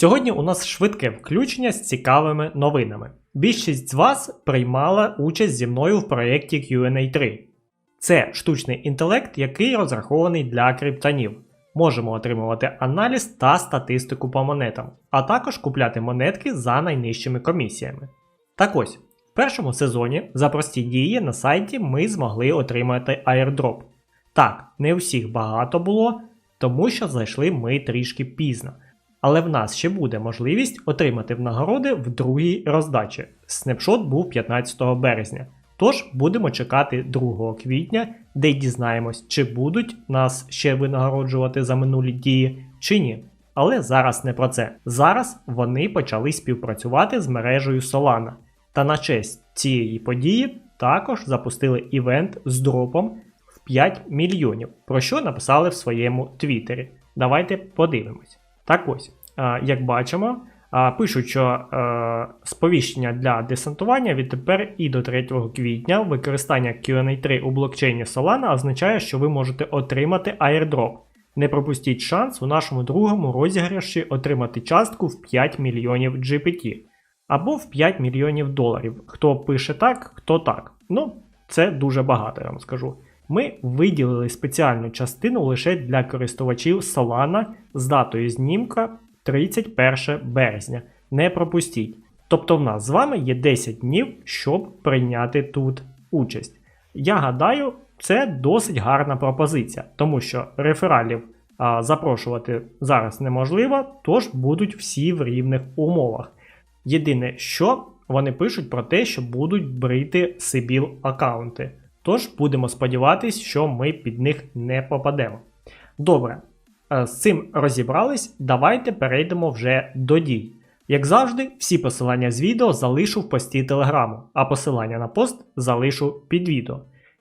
Сьогодні у нас швидке включення з цікавими новинами. Більшість з вас приймала участь зі мною в проєкті QA 3. Це штучний інтелект, який розрахований для криптонів. Можемо отримувати аналіз та статистику по монетам, а також купляти монетки за найнижчими комісіями. Так ось, в першому сезоні за прості дії на сайті ми змогли отримати airdrop. Так, не у всіх багато було, тому що зайшли ми трішки пізно. Але в нас ще буде можливість отримати в нагороди в другій роздачі. Снапшот був 15 березня. Тож будемо чекати 2 квітня, де й дізнаємось, чи будуть нас ще винагороджувати за минулі дії, чи ні. Але зараз не про це. Зараз вони почали співпрацювати з мережею Solana. Та на честь цієї події також запустили івент з дропом в 5 мільйонів, про що написали в своєму твіттері. Давайте подивимось. Так ось, е, як бачимо, е, пишуть, що е, сповіщення для десантування відтепер і до 3 квітня використання QA3 у блокчейні Solana означає, що ви можете отримати airdrop. Не пропустіть шанс у нашому другому розіграші отримати частку в 5 мільйонів GPT або в 5 мільйонів доларів. Хто пише так, хто так. Ну, це дуже багато, я вам скажу. Ми виділили спеціальну частину лише для користувачів Solana з датою знімка 31 березня. Не пропустіть. Тобто в нас з вами є 10 днів, щоб прийняти тут участь. Я гадаю, це досить гарна пропозиція, тому що рефералів а, запрошувати зараз неможливо, тож будуть всі в рівних умовах. Єдине, що вони пишуть про те, що будуть брити Сибіл аккаунти. Тож будемо сподіватися, що ми під них не попадемо. Добре, е, з цим розібрались. Давайте перейдемо вже до дій. Як завжди, всі посилання з відео залишу в пості телеграму, а посилання на пост залишу під відео.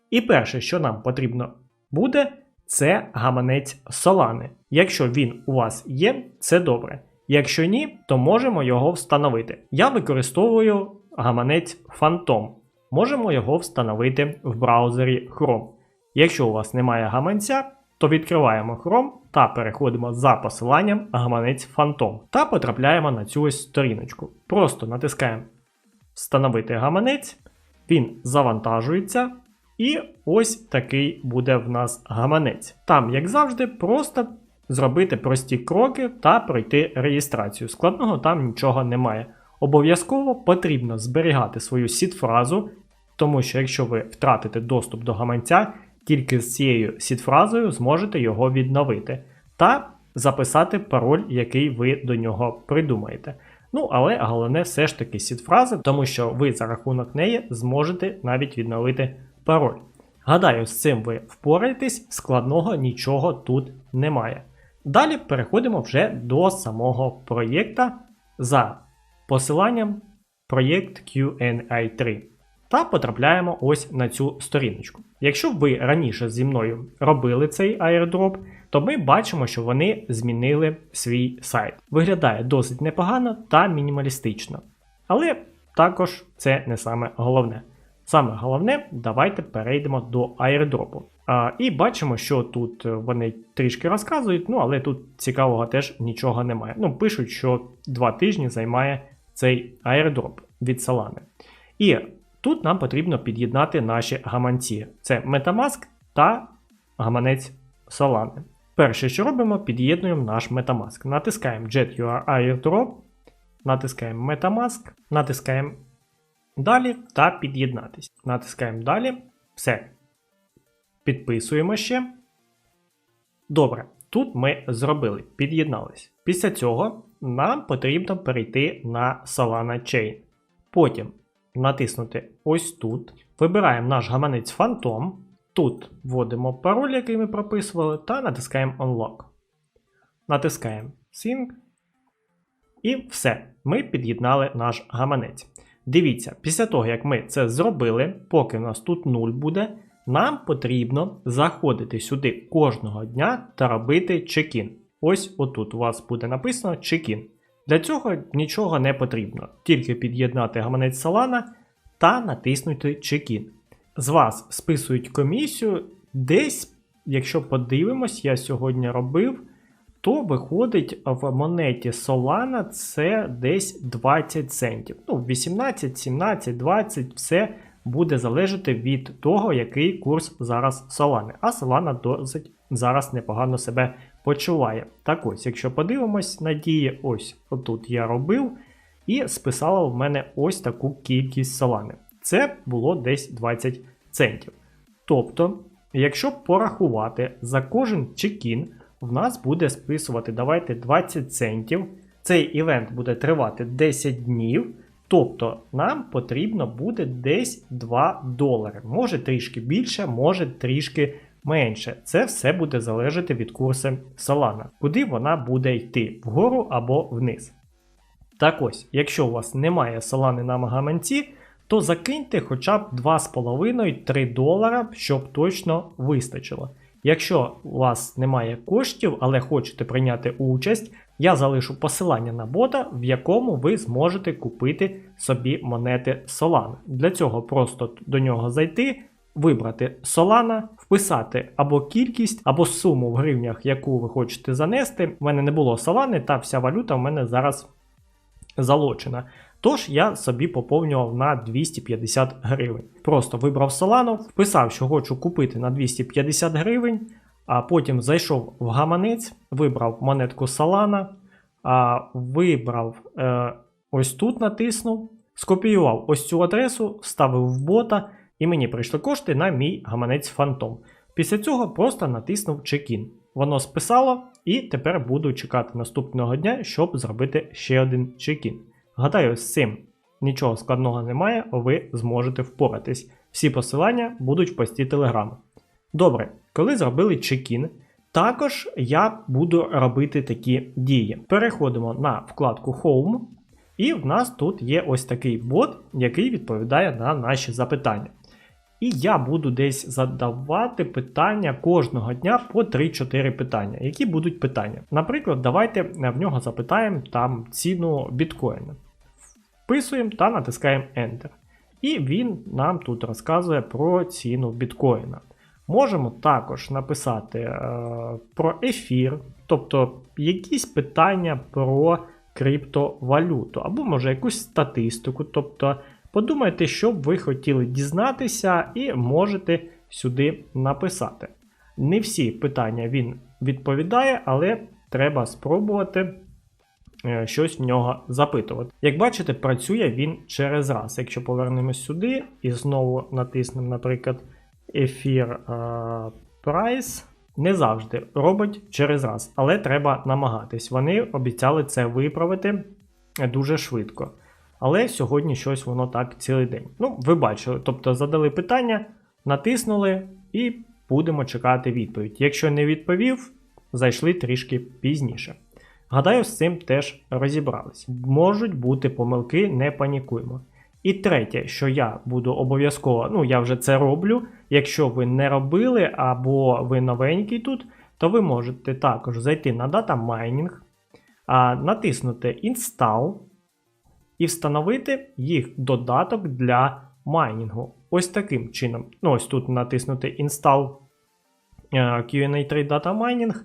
І перше, що нам потрібно буде, це гаманець Solani. Якщо він у вас є, це добре. Якщо ні, то можемо його встановити. Я використовую гаманець Phantom можемо його встановити в браузері Chrome. Якщо у вас немає гаманця, то відкриваємо Chrome та переходимо за посиланням гаманець Phantom та потрапляємо на цю ось сторіночку. Просто натискаємо Встановити гаманець, він завантажується. І ось такий буде в нас гаманець. Там, як завжди, просто зробити прості кроки та пройти реєстрацію. Складного там нічого немає. Обов'язково потрібно зберігати свою сід-фразу, тому що якщо ви втратите доступ до гаманця, тільки з цією сід-фразою зможете його відновити та записати пароль, який ви до нього придумаєте. Ну, але головне все ж таки сід-фраза, тому що ви за рахунок неї зможете навіть відновити пароль. Гадаю, з цим ви впораєтесь, складного нічого тут немає. Далі переходимо вже до самого проєкта за посиланням проєкт QNI3 та потрапляємо ось на цю сторіночку. Якщо ви раніше зі мною робили цей airdrop, то ми бачимо, що вони змінили свій сайт. Виглядає досить непогано та мінімалістично. Але також це не саме головне. Саме головне, давайте перейдемо до airdropу. А, І бачимо, що тут вони трішки розказують, ну але тут цікавого теж нічого немає. Ну, пишуть, що два тижні займає цей airdrop від Solana. І тут нам потрібно під'єднати наші гаманці: це Metamask та гаманець Solana. Перше, що робимо, під'єднуємо наш Metamask. Натискаємо Jet UR Airdrop, натискаємо Metamask, натискаємо Далі та під'єднатись. Натискаємо далі. Все. Підписуємо ще. Добре. Тут ми зробили, під'єднались. Після цього нам потрібно перейти на Solana Chain. Потім натиснути ось тут. Вибираємо наш гаманець Phantom. Тут вводимо пароль, який ми прописували, та натискаємо Unlock. Натискаємо Sync. І все. Ми під'єднали наш гаманець. Дивіться, після того, як ми це зробили, поки в нас тут 0 буде, нам потрібно заходити сюди кожного дня та робити чекін. Ось отут у вас буде написано чекін. Для цього нічого не потрібно, тільки під'єднати гаманець Solana та натиснути чекін. З вас списують комісію десь, якщо подивимось, я сьогодні робив, то виходить в монеті Solana це десь 20 центів. Ну, 18, 17, 20, все буде залежати від того, який курс зараз Solana. А Solana досить зараз непогано себе почуває. Так ось, якщо подивимось на дії, ось отут я робив, і списало в мене ось таку кількість Solana. Це було десь 20 центів. Тобто, якщо порахувати за кожен чекін, в нас буде списувати, давайте 20 центів. Цей івент буде тривати 10 днів. Тобто нам потрібно буде десь 2 долари. Може трішки більше, може трішки менше. Це все буде залежати від курсу Solana, куди вона буде йти вгору або вниз. Так ось, якщо у вас немає Solana на гаманці, то закиньте хоча б 2,5-3 долара, щоб точно вистачило. Якщо у вас немає коштів, але хочете прийняти участь, я залишу посилання на бота, в якому ви зможете купити собі монети Solana. Для цього просто до нього зайти, вибрати Solana, вписати або кількість, або суму в гривнях, яку ви хочете занести. У мене не було Solana, та вся валюта в мене зараз залочена. Тож я собі поповнював на 250 гривень. Просто вибрав Solana, вписав, що хочу купити на 250 гривень, а потім зайшов в гаманець, вибрав монетку Solana, а вибрав е, ось тут натиснув, скопіював ось цю адресу, вставив в бота, і мені прийшли кошти на мій гаманець Phantom. Після цього просто натиснув чекін. Воно списало, і тепер буду чекати наступного дня, щоб зробити ще один чекін. Гадаю, з цим нічого складного немає, ви зможете впоратись. Всі посилання будуть в пості Телеграму. Добре, коли зробили чекін, також я буду робити такі дії. Переходимо на вкладку Home, і в нас тут є ось такий бот, який відповідає на наші запитання. І я буду десь задавати питання кожного дня по 3-4 питання. Які будуть питання? Наприклад, давайте в нього запитаємо там ціну біткоїна. Вписуємо та натискаємо Enter. І він нам тут розказує про ціну біткоїна. Можемо також написати е, про ефір, тобто якісь питання про криптовалюту, або може якусь статистику. Тобто подумайте, що б ви хотіли дізнатися, і можете сюди написати. Не всі питання він відповідає, але треба спробувати е, щось в нього запитувати. Як бачите, працює він через раз. Якщо повернемось сюди і знову натиснемо, наприклад, ефір прайс, не завжди робить через раз, але треба намагатись. Вони обіцяли це виправити дуже швидко. Але сьогодні щось воно так цілий день. Ну, ви бачили, тобто задали питання, натиснули і будемо чекати відповідь. Якщо не відповів, зайшли трішки пізніше. Гадаю, з цим теж розібрались. Можуть бути помилки, не панікуємо. І третє, що я буду обов'язково, ну я вже це роблю. Якщо ви не робили або ви новенький тут, то ви можете також зайти на Data Mining, натиснути Install і встановити їх додаток для майнінгу. Ось таким чином. Ну, Ось тут натиснути Install е, QA3 Data Mining,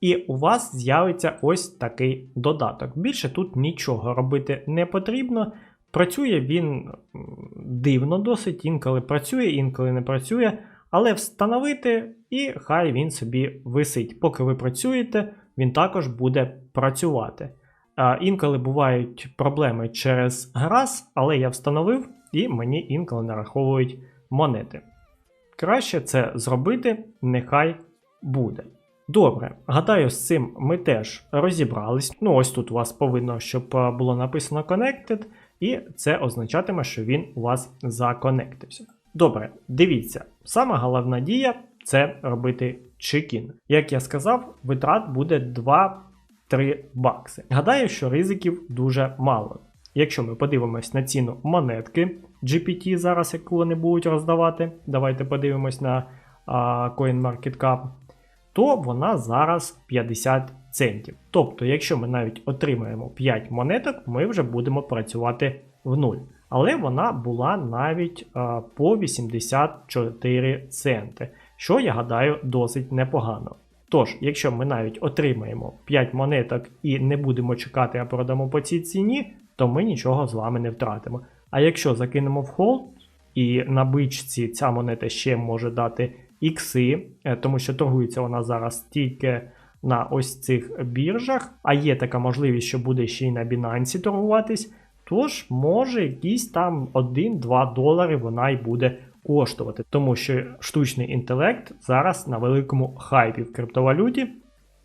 і у вас з'явиться ось такий додаток. Більше тут нічого робити не потрібно. Працює він дивно досить, інколи працює, інколи не працює. Але встановити, і хай він собі висить. Поки ви працюєте, він також буде працювати. Інколи бувають проблеми через грас, але я встановив і мені інколи нараховують монети. Краще це зробити, нехай буде. Добре, гадаю, з цим ми теж розібрались. Ну, ось тут у вас повинно, щоб було написано Connected, і це означатиме, що він у вас законектився. Добре, дивіться, сама головна дія це робити чекін. Як я сказав, витрат буде 2-3 бакси. Гадаю, що ризиків дуже мало. Якщо ми подивимось на ціну монетки GPT зараз, яку вони будуть роздавати, давайте подивимось на а, CoinMarketCap, то вона зараз 50 центів. Тобто, якщо ми навіть отримаємо 5 монеток, ми вже будемо працювати в нуль. Але вона була навіть а, по 84 центи, що я гадаю досить непогано. Тож, якщо ми навіть отримаємо 5 монеток і не будемо чекати, а продамо по цій ціні, то ми нічого з вами не втратимо. А якщо закинемо в холд, і на бичці ця монета ще може дати ікси, е, тому що торгується вона зараз тільки на ось цих біржах, а є така можливість, що буде ще й на Binance торгуватись, тож може якісь там 1-2 долари вона й буде коштувати, тому що штучний інтелект зараз на великому хайпі в криптовалюті,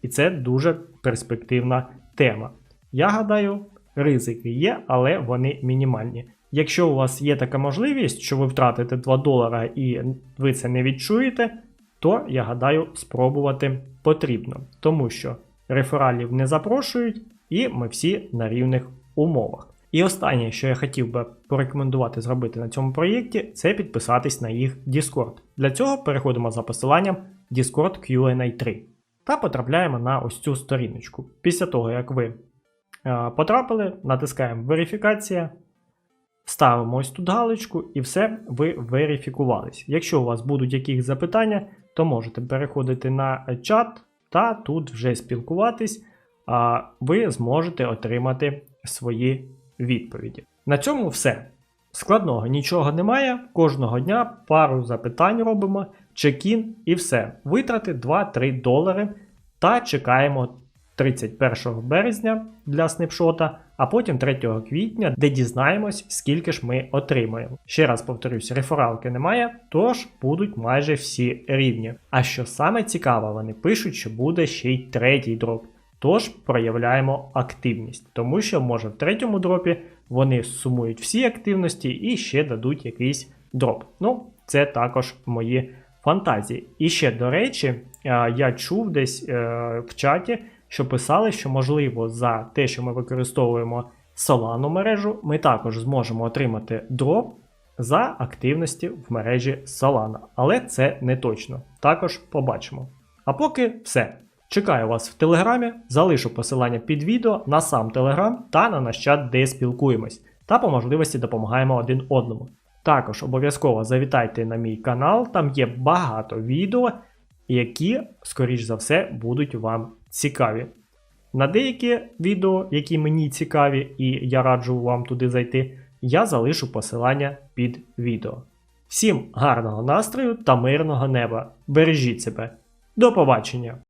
і це дуже перспективна тема. Я гадаю, ризики є, але вони мінімальні. Якщо у вас є така можливість, що ви втратите 2 долара і ви це не відчуєте, то я гадаю, спробувати потрібно, тому що рефералів не запрошують, і ми всі на рівних умовах. І останнє, що я хотів би порекомендувати зробити на цьому проєкті, це підписатись на їх Discord. Для цього переходимо за посиланням Discord Q&A 3 та потрапляємо на ось цю сторіночку. Після того, як ви е, потрапили, натискаємо верифікація, ставимо ось тут галочку і все, ви верифікувались. Якщо у вас будуть якісь запитання, то можете переходити на чат та тут вже спілкуватись, а ви зможете отримати свої відповіді. На цьому все. Складного нічого немає. Кожного дня пару запитань робимо, чекін і все. Витрати 2-3 долари та чекаємо 31 березня для снапшота, а потім 3 квітня, де дізнаємось, скільки ж ми отримаємо. Ще раз повторюсь, рефералки немає, тож будуть майже всі рівні. А що саме цікаво, вони пишуть, що буде ще й третій дроп. Тож проявляємо активність, тому що може в третьому дропі вони сумують всі активності і ще дадуть якийсь дроп. Ну, це також мої фантазії. І ще, до речі, е, я чув десь е, в чаті, що писали, що можливо за те, що ми використовуємо Solana мережу, ми також зможемо отримати дроп за активності в мережі Solana. Але це не точно. Також побачимо. А поки все. Чекаю вас в телеграмі, залишу посилання під відео на сам телеграм та на наш чат, де спілкуємось, та по можливості допомагаємо один одному. Також обов'язково завітайте на мій канал, там є багато відео, які, скоріш за все, будуть вам цікаві. На деякі відео, які мені цікаві, і я раджу вам туди зайти, я залишу посилання під відео. Всім гарного настрою та мирного неба! Бережіть себе! До побачення!